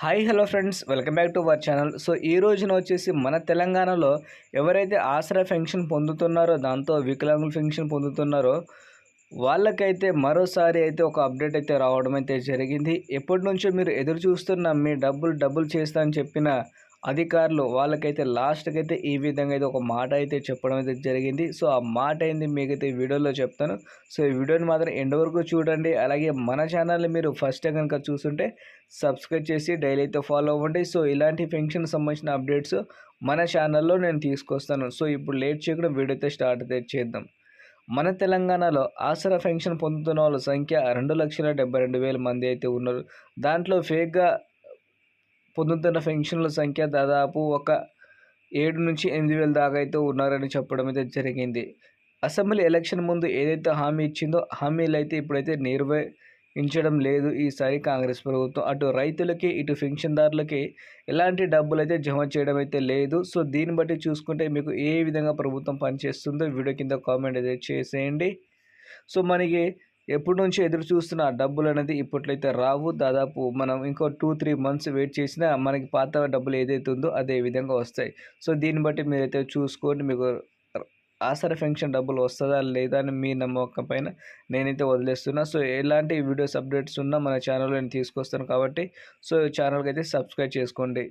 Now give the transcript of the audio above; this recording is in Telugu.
Hi hello friends. Welcome back to our channel. So ఈ రోజున వచ్చేసి మన తెలంగాణలో ఎవరైతే ఆసరా పెన్షన్ పొందుతున్నారో దాంతో వికలాంగుల పెన్షన్ పొందుతున్నారో వాళ్ళకైతే మరోసారి అయితే ఒక అప్డేట్ అయితే రావడం అయితే జరిగింది. ఎప్పటి నుంచో మీరు ఎదురు చూస్తున్న మీ డబ్బులు డబ్బులు చేస్తా అని చెప్పిన అధికారులు వాళ్ళకైతే లాస్ట్కి అయితే ఈ విధంగా అయితే ఒక మాట అయితే చెప్పడం అయితే జరిగింది. సో ఆ మాట అయింది మీకైతే వీడియోలో చెప్తాను. సో ఈ వీడియోని మాత్రం ఎండ్ వరకు చూడండి. అలాగే మన ఛానల్ని మీరు ఫస్ట్ కనుక చూస్తుంటే సబ్స్క్రైబ్ చేసి డైలీ అయితే ఫాలో అవ్వండి. సో ఇలాంటి పెన్షన్ సంబంధించిన అప్డేట్స్ మన ఛానల్లో నేను తీసుకొస్తాను. సో ఇప్పుడు లేట్ చేయకుండా వీడియో అయితే స్టార్ట్ అయితే చేద్దాం. మన తెలంగాణలో ఆసరా పెన్షన్ పొందుతున్న వాళ్ళ సంఖ్య రెండు లక్షల డెబ్బై రెండు వేల మంది అయితే ఉన్నారు. దాంట్లో ఫేక్గా పొందుతున్న పెన్షన్ల సంఖ్య దాదాపు ఒక ఏడు నుంచి ఎనిమిది వేల దాకా అయితే ఉన్నారని చెప్పడం అయితే జరిగింది. అసెంబ్లీ ఎలక్షన్ ముందు ఏదైతే హామీ ఇచ్చిందో హామీలు అయితే ఇప్పుడైతే నిర్వహించడం లేదు ఈసారి కాంగ్రెస్ ప్రభుత్వం. అటు రైతులకి ఇటు పెన్షన్దారులకి ఎలాంటి డబ్బులు అయితే జమ చేయడం అయితే లేదు. సో దీన్ని బట్టి చూసుకుంటే మీకు ఏ విధంగా ప్రభుత్వం పనిచేస్తుందో వీడియో కింద కామెంట్ అయితే చేసేయండి. సో మనకి ఎప్పటి నుంచి ఎదురు చూస్తున్న డబ్బులు అనేది ఇప్పట్లయితే రావు. దాదాపు మనం ఇంకో టూ త్రీ మంత్స్ వెయిట్ చేసినా మనకి పాత డబ్బులు ఏదైతే ఉందో అదే విధంగా వస్తాయి. సో దీన్ని బట్టి మీరైతే చూసుకోండి. మీకు ఆసర ఫెన్షన్ డబ్బులు వస్తుందా లేదా అని మీ నమ్మకం పైన నేనైతే వదిలేస్తున్నా. సో ఎలాంటి వీడియోస్ అప్డేట్స్ ఉన్నా మన ఛానల్లో నేను తీసుకొస్తాను కాబట్టి. సో ఛానల్కి అయితే సబ్స్క్రైబ్ చేసుకోండి.